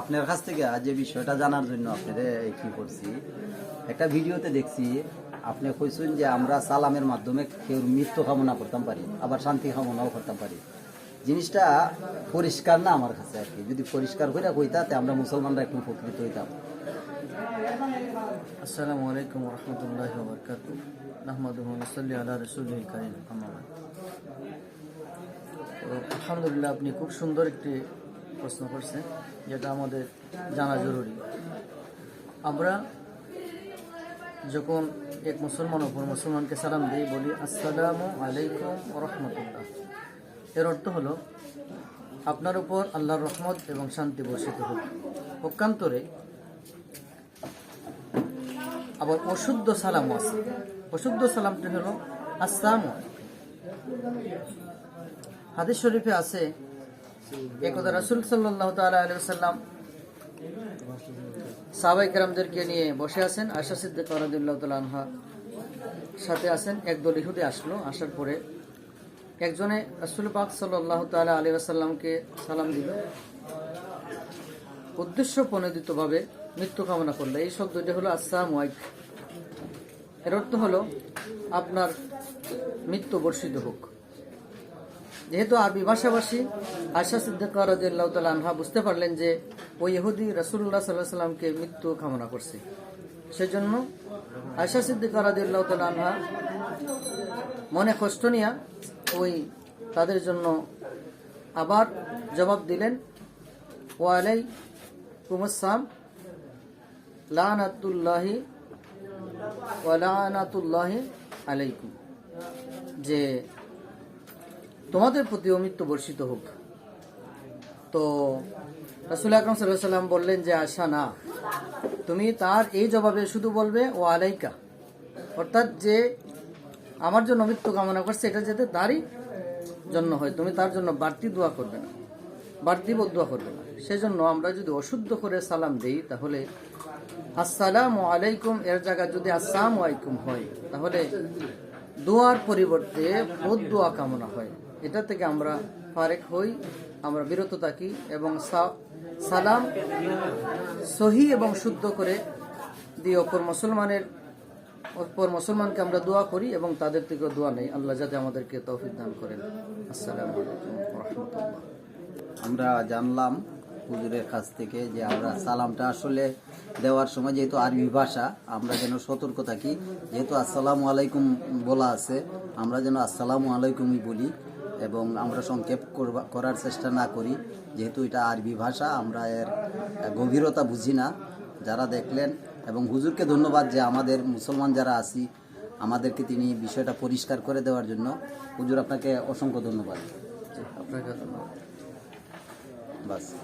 আপনার কাছ থেকে যে বিষয়টা জানার জন্য আপনাদের কি করছি, একটা ভিডিওতে দেখছি, আপনি কইছেন যে আমরা সালামের মাধ্যমে কেউ মৃত্যু কামনা করতাম পারি, আবার শান্তি কামনাও করতাম পারি। জিনিসটা পরিষ্কার না আমার কাছে আর কি। যদি পরিষ্কার করে কইতা, তে আমরা মুসলমানরা একটু উপকৃত হইতাম। আসসালামু আলাইকুম রহমতুল্লাহ আলহামদুলিল্লাহ, আপনি খুব সুন্দর একটি প্রশ্ন করছেন। যেটা আমাদের জানা জরুরি। আমরা যখন এক মুসলমান অপর মুসলমানকে সালাম দিই, বলি, আসসালামু আলাইকুম রহমতুল্লাহ। এর অর্থ হলো, আপনার উপর আল্লাহর রহমত এবং শান্তি বর্ষিত হোক। পক্ষান্তরে আবার অশুদ্ধ সালামও আছে। অশুদ্ধ সালামটি হলো, আসসালাম হাদিস শরীফে আছে একদা রাসুল সাল্লাহ তালা আলী সাল্লাম সাহাবাই কেরামদেরকে নিয়ে বসে আছেন। আশা সিদ্দিক রাদিল্লাহ তালা আনহা সাথে আছেন। একদল ইহুদি আসলো, আসার পরে একজনে রাসুল পাক সাল্লাহ তালা আলী আসাল্লামকে সালাম দিল। উদ্দেশ্য প্রণোদিতভাবে মৃত্যু কামনা করলে। এই শব্দটি হলো আসসালাম ওয়াইক এর অর্থ হলো, আপনার মৃত্যু বর্ষিত হোক। যেহেতু আরবি ভাষাভাষী আশা সিদ্দিকা আনহা বুঝতে পারলেন যে ওই ইহুদি রাসূলুল্লাহ সাল্লাল্লাহু আলাইহি সাল্লামকে মৃত্যু কামনা করছে। সেজন্য আশা সিদ্দিকা রাদিয়াল্লাহু তাআলা আনহা মনে কষ্ট নিয়া ওই তাদের জন্য আবার জবাব দিলেন ওয়ালাই কুমসাম লানাতুল্লাহি ওয়ালানাতুল্লাহি আলাইকুম। যে তোমাদের প্রতি মৃত্যু বর্ষিত হোক। তো রাসুল আকরম সাল্লাম বললেন যে, আশা না। তুমি তার এই জবাবে শুধু বলবে ও আলাইকা। অর্থাৎ যে আমার জন্য মৃত্যু কামনা করছে, এটা যাতে তারই জন্য হয়। তুমি তার জন্য বাড়তি দোয়া করবে না। বাড়তি বদুয়া করবে না। সেজন্য আমরা যদি অশুদ্ধ করে সালাম দেই, তাহলে আসসালামু আলাইকুম এর জায়গায় যদি আসসালাম আলাইকুম হয়, তাহলে দোয়ার পরিবর্তে বদুয়া কামনা হয়। এটা থেকে আমরা ফারেক হই, আমরা বিরত থাকি এবং সালাম সহি এবং শুদ্ধ করে দিয়ে অপর মুসলমানের, অপর মুসলমানকে আমরা দোয়া করি এবং তাদের থেকে দোয়া নেই। আল্লাহ যাতে আমাদেরকে তৌফিক দান করেন। আসসালামু আমরা জানলাম হুজুরের কাছ থেকে যে আমরা সালামটা আসলে দেওয়ার সময় যেহেতু আরবি ভাষা, আমরা যেন সতর্ক থাকি। যেহেতু আসসালামু আলাইকুম বলা আছে, আমরা যেন আসসালামু আলাইকুমই বলি। এবং আমরা সংক্ষেপ করবা- করার চেষ্টা না করি। যেহেতু এটা আরবি ভাষা আমরা এর গভীরতা বুঝি না। যারা দেখলেন এবং হুজুরকে ধন্যবাদ যে আমাদের মুসলমান যারা আছি আমাদেরকে তিনি বিষয়টা পরিষ্কার করে দেওয়ার জন্য। হুজুর আপনাকে অসংখ্য ধন্যবাদ। আপনাকে ধন্যবাদ বাস।